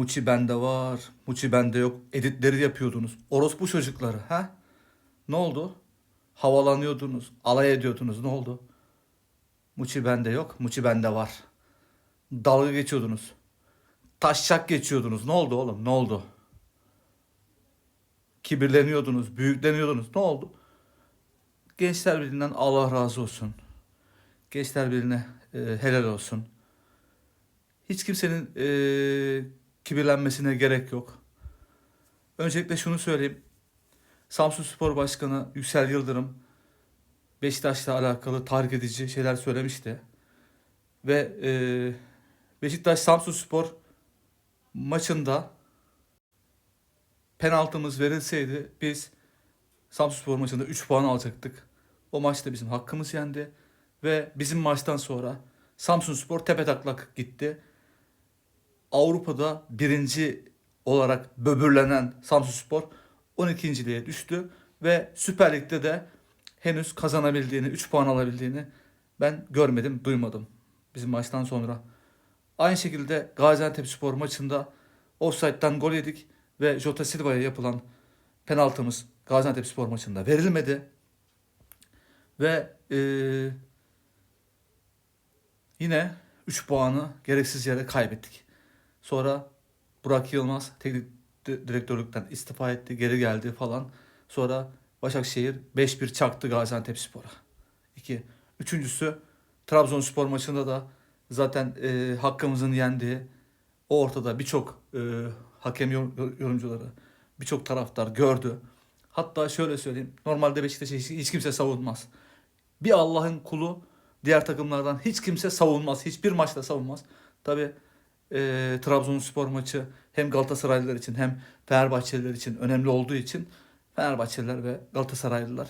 Muçi bende var, Muçi bende yok. Editleri yapıyordunuz. Orospu çocukları ha? Ne oldu? Havalanıyordunuz, alay ediyordunuz. Ne oldu? Muçi bende yok, Muçi bende var. Dalga geçiyordunuz. Taşşak geçiyordunuz. Ne oldu oğlum? Ne oldu? Kibirleniyordunuz, büyükleniyordunuz. Ne oldu? Gençler Birliği'nden Allah razı olsun. Gençler Birliği'ne e, helal olsun. Hiç kimsenin e, kibirlenmesine gerek yok. Öncelikle şunu söyleyeyim. Samsun Spor Başkanı Yüksel Yıldırım Beşiktaş'la alakalı tahrik edici şeyler söylemişti. Ve e, Beşiktaş Samsun Spor maçında penaltımız verilseydi biz Samsun Spor maçında 3 puan alacaktık. O maçta bizim hakkımız yendi ve bizim maçtan sonra Samsun Spor tepe taklak gitti. Avrupa'da birinci olarak böbürlenen Samsun Spor 12.liğe düştü ve Süper Lig'de de henüz kazanabildiğini, 3 puan alabildiğini ben görmedim, duymadım bizim maçtan sonra. Aynı şekilde Gaziantep Spor maçında offside'dan gol yedik ve Jota Silva'ya yapılan penaltımız Gaziantep Spor maçında verilmedi. Di- Ve e, yine 3 puanı gereksiz yere kaybettik. Sonra Burak Yılmaz teknik di- direktörlükten istifa etti, geri geldi falan. Sonra Başakşehir 5-1 çaktı Gaziantep Spor'a. 2. Üçüncüsü Trabzonspor maçında da zaten e, hakkımızın yendiği o ortada birçok e, hakem yor- yorumcuları, birçok taraftar gördü. Hatta şöyle söyleyeyim. Normalde Beşiktaş'ı hiç, hiç kimse savunmaz. Bir Allah'ın kulu diğer takımlardan hiç kimse savunmaz. Hiçbir maçta savunmaz. Tabi e, Trabzonspor maçı hem Galatasaraylılar için hem Fenerbahçeliler için önemli olduğu için Fenerbahçeliler ve Galatasaraylılar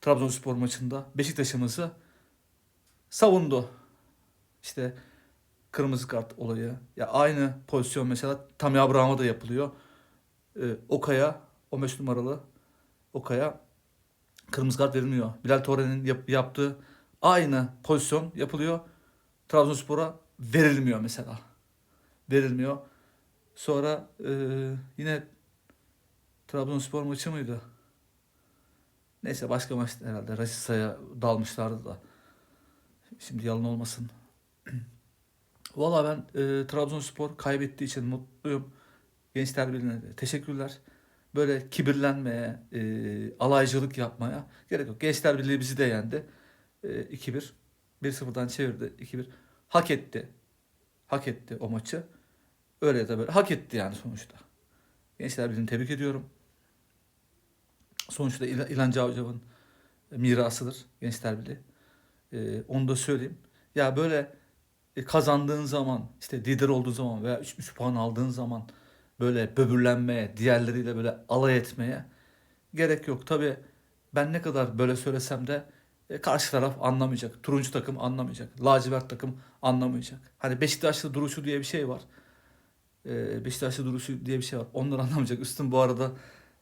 Trabzonspor maçında Beşiktaş'ımızı savundu. İşte kırmızı kart olayı. Ya aynı pozisyon mesela Tammy Abraham'a da yapılıyor. Ee, Okaya 15 numaralı Okaya kırmızı kart verilmiyor. Bilal Torre'nin yap- yaptığı aynı pozisyon yapılıyor. Trabzonspor'a verilmiyor mesela. Verilmiyor. Sonra e, yine Trabzonspor maçı mıydı? Neyse başka maç herhalde. Rasisa'ya dalmışlardı da. Şimdi yalan olmasın. Valla ben e, Trabzonspor kaybettiği için mutluyum. Gençler Birliği'ne teşekkürler. Böyle kibirlenmeye, e, alaycılık yapmaya gerek yok. Gençler Birliği bizi de yendi. E, 2-1. 1-0'dan çevirdi. 2-1. Hak etti. Hak etti o maçı. Öyle ya da böyle. Hak etti yani sonuçta. Gençler Birliği'ni tebrik ediyorum. Sonuçta İl- İlhan Cavcav'ın mirasıdır Gençler Birliği. E, onu da söyleyeyim. Ya böyle e, kazandığın zaman işte lider olduğun zaman veya 3 puan aldığın zaman böyle böbürlenmeye, diğerleriyle böyle alay etmeye gerek yok. Tabii ben ne kadar böyle söylesem de e, karşı taraf anlamayacak. Turuncu takım anlamayacak. Lacivert takım anlamayacak. Hani Beşiktaşlı duruşu diye bir şey var. E, Beşiktaşlı duruşu diye bir şey var. Onlar anlamayacak. Üstün bu arada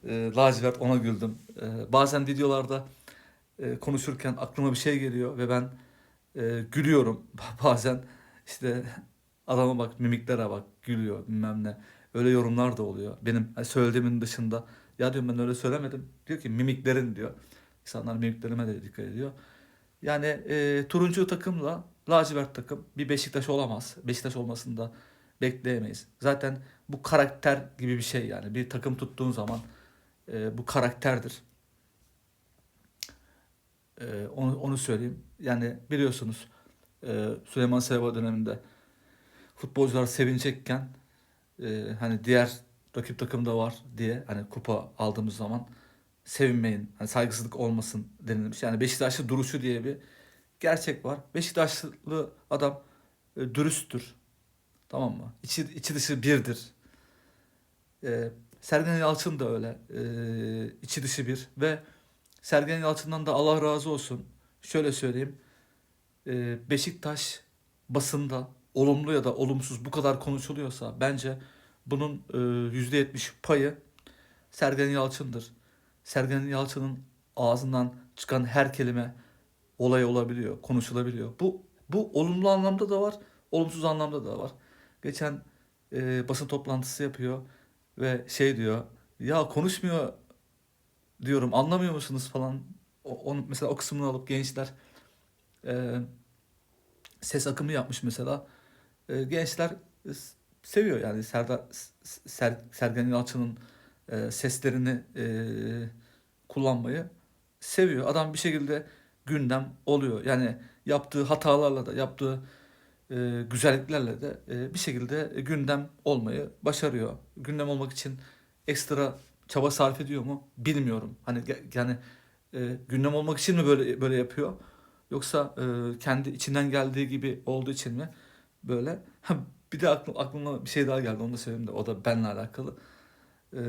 e, lacivert ona güldüm. E, bazen videolarda e, konuşurken aklıma bir şey geliyor ve ben e, gülüyorum bazen. İşte adama bak mimiklere bak gülüyor bilmem ne. Öyle yorumlar da oluyor. Benim hani söylediğimin dışında ya diyorum ben öyle söylemedim. Diyor ki mimiklerin diyor. İnsanlar mimiklerime de dikkat ediyor. Yani e, turuncu takımla lacivert takım bir Beşiktaş olamaz. Beşiktaş olmasını da bekleyemeyiz. Zaten bu karakter gibi bir şey yani. Bir takım tuttuğun zaman e, bu karakterdir. E, onu, onu söyleyeyim. Yani biliyorsunuz e, Süleyman Seba döneminde futbolcular sevinecekken e, hani diğer rakip takımda var diye hani kupa aldığımız zaman sevinmeyin. Hani saygısızlık olmasın denilmiş. Yani Beşiktaşlı duruşu diye bir gerçek var. Beşiktaşlı adam e, dürüsttür. Tamam mı? İçi, içi dışı birdir. E, Sergen Yalçın da öyle. E, içi dışı bir ve Sergen Yalçın'dan da Allah razı olsun. Şöyle söyleyeyim. E, Beşiktaş basında olumlu ya da olumsuz bu kadar konuşuluyorsa bence bunun e, %70 payı Sergen Yalçın'dır. Sergen Yalçın'ın ağzından çıkan her kelime olay olabiliyor, konuşulabiliyor. Bu bu olumlu anlamda da var, olumsuz anlamda da var. Geçen e, basın toplantısı yapıyor ve şey diyor ya konuşmuyor diyorum anlamıyor musunuz falan. O, onu, mesela o kısmını alıp gençler e, ses akımı yapmış mesela. E, gençler seviyor yani Serdar Ser, Sergen Yalçın'ın e, seslerini e, kullanmayı seviyor. Adam bir şekilde gündem oluyor. Yani yaptığı hatalarla da yaptığı e, güzelliklerle de e, bir şekilde gündem olmayı başarıyor. Gündem olmak için ekstra çaba sarf ediyor mu bilmiyorum. Hani yani e, gündem olmak için mi böyle böyle yapıyor? Yoksa e, kendi içinden geldiği gibi olduğu için mi böyle? Bir de aklım, aklıma bir şey daha geldi onu da söyleyeyim de o da benimle alakalı. E,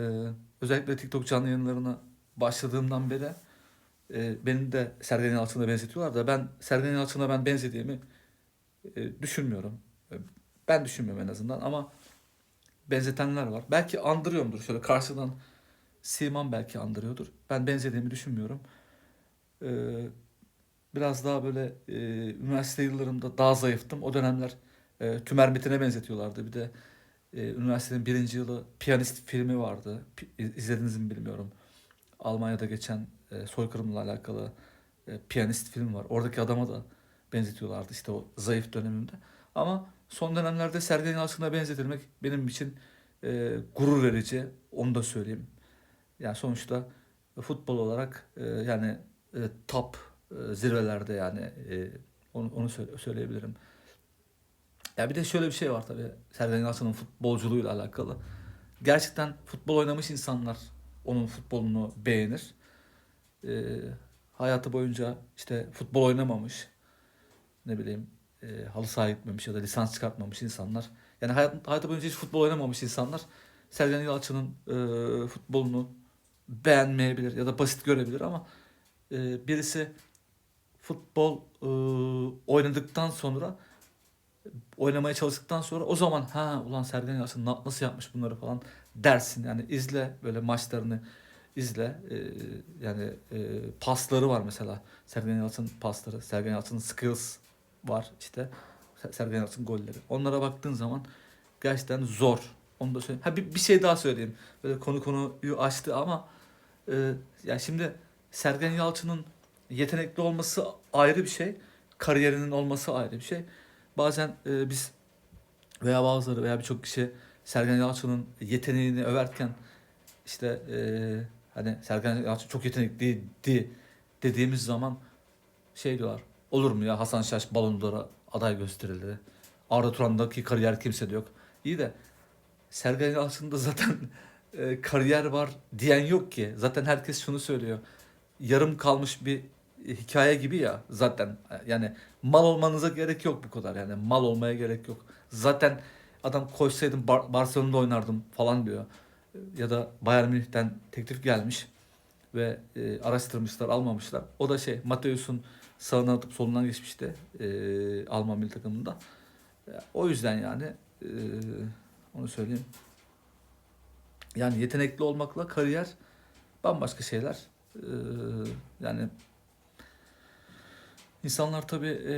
özellikle TikTok canlı yayınlarına başladığımdan beri e, beni de Sergen Yalçın'a benzetiyorlar da ben Sergen Yalçın'a ben benzediğimi e, düşünmüyorum. E, Ben düşünmüyorum en azından ama benzetenler var. Belki andırıyorumdur şöyle karşıdan Siman belki andırıyordur. Ben benzediğimi düşünmüyorum. E, biraz daha böyle e, üniversite yıllarımda daha zayıftım. O dönemler e, Tümer Metin'e benzetiyorlardı. Bir de e, üniversitenin birinci yılı Piyanist filmi vardı. Pi- İzlediniz mi bilmiyorum. Almanya'da geçen e, soykırımla alakalı e, Piyanist film var. Oradaki adama da benzetiyorlardı işte o zayıf dönemimde. Ama son dönemlerde Sergen Yalçın'a benzetilmek benim için e, gurur verici. Onu da söyleyeyim. Yani sonuçta futbol olarak e, yani e, top e, zirvelerde yani e, onu, onu söyle- söyleyebilirim. Ya bir de şöyle bir şey var tabii Sergen Yalçın'ın futbolculuğuyla alakalı. Gerçekten futbol oynamış insanlar onun futbolunu beğenir. E, hayatı boyunca işte futbol oynamamış, ne bileyim e, halı gitmemiş ya da lisans çıkartmamış insanlar. Yani hayat, hayatı boyunca hiç futbol oynamamış insanlar Sergen Yalçın'ın e, futbolunu beğenmeyebilir ya da basit görebilir ama e, birisi futbol e, oynadıktan sonra oynamaya çalıştıktan sonra o zaman ha ulan Sergen Yalçın na- nasıl yapmış bunları falan dersin. Yani izle böyle maçlarını izle. E, yani e, pasları var mesela. Sergen Yalçın pasları, Sergen Yalçın'ın skills var işte. Se- Sergen Yalçın golleri. Onlara baktığın zaman gerçekten zor. Onu da söyleyeyim. Ha bir, bir şey daha söyleyeyim. Böyle konu konuyu açtı ama e, ya şimdi Sergen Yalçın'ın yetenekli olması ayrı bir şey. Kariyerinin olması ayrı bir şey. Bazen e, biz veya bazıları veya birçok kişi Sergen Yalçın'ın yeteneğini överken işte e, hani Sergen Yalçın çok yetenekliydi dediğimiz zaman şey diyorlar. Olur mu ya Hasan Şaş Ballon d'Or'a aday gösterildi. Arda Turan'daki kariyer kimsede yok. İyi de Sergen Yalçın'da zaten e, kariyer var diyen yok ki. Zaten herkes şunu söylüyor. Yarım kalmış bir hikaye gibi ya zaten. Yani mal olmanıza gerek yok bu kadar. Yani mal olmaya gerek yok. Zaten adam koşsaydım Bar- Barcelona'da oynardım falan diyor. Ya da Bayern Münih'ten teklif gelmiş ve e, araştırmışlar almamışlar. O da şey Mateus'un sağına atıp solundan geçmişti e, Alman milli takımında. E, O yüzden yani e, onu söyleyeyim. Yani yetenekli olmakla kariyer bambaşka şeyler. E, yani insanlar tabii e,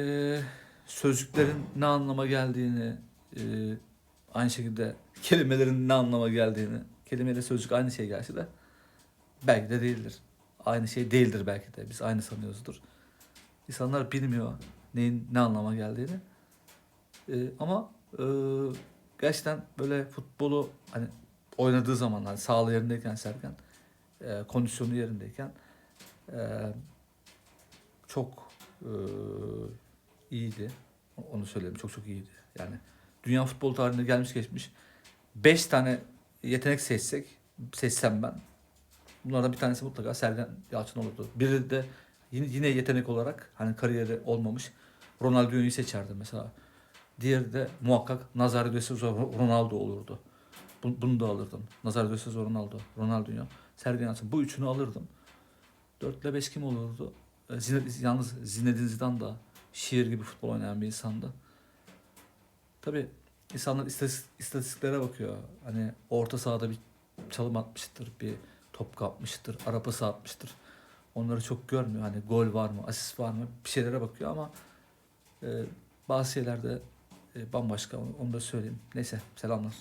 sözcüklerin ne anlama geldiğini, e, aynı şekilde kelimelerin ne anlama geldiğini, kelimeyle sözcük aynı şey gelse de belki de değildir. Aynı şey değildir belki de. Biz aynı sanıyoruzdur. İnsanlar bilmiyor neyin ne anlama geldiğini. E, ama e, gerçekten böyle futbolu hani oynadığı zaman hani sağlığı yerindeyken Serkan e, kondisyonu yerindeyken e, çok e, iyiydi. Onu söyleyeyim çok çok iyiydi. Yani dünya futbol tarihinde gelmiş geçmiş 5 tane yetenek seçsek seçsem ben bunlardan bir tanesi mutlaka Sergen Yalçın olurdu. Biri de yine, yine yetenek olarak hani kariyeri olmamış Ronaldinho'yu seçerdim mesela. Diğeri de muhakkak Nazario de Souza Ronaldo olurdu. Bu- Bunu da alırdım. Nazario de Souza Ronaldo, Ronaldinho, Sergen Yalçın. Bu üçünü alırdım. 4 ile 5 kim olurdu? E, Zine, yalnız Zinedine Zidane da şiir gibi futbol oynayan bir insandı. Tabi insanlar istatistik, istatistiklere bakıyor. Hani orta sahada bir çalım atmıştır, bir top kapmıştır, ara pası atmıştır. Onları çok görmüyor. Hani gol var mı, asist var mı bir şeylere bakıyor ama e, bazı şeylerde e, bambaşka onu da söyleyeyim. Neyse selamlar.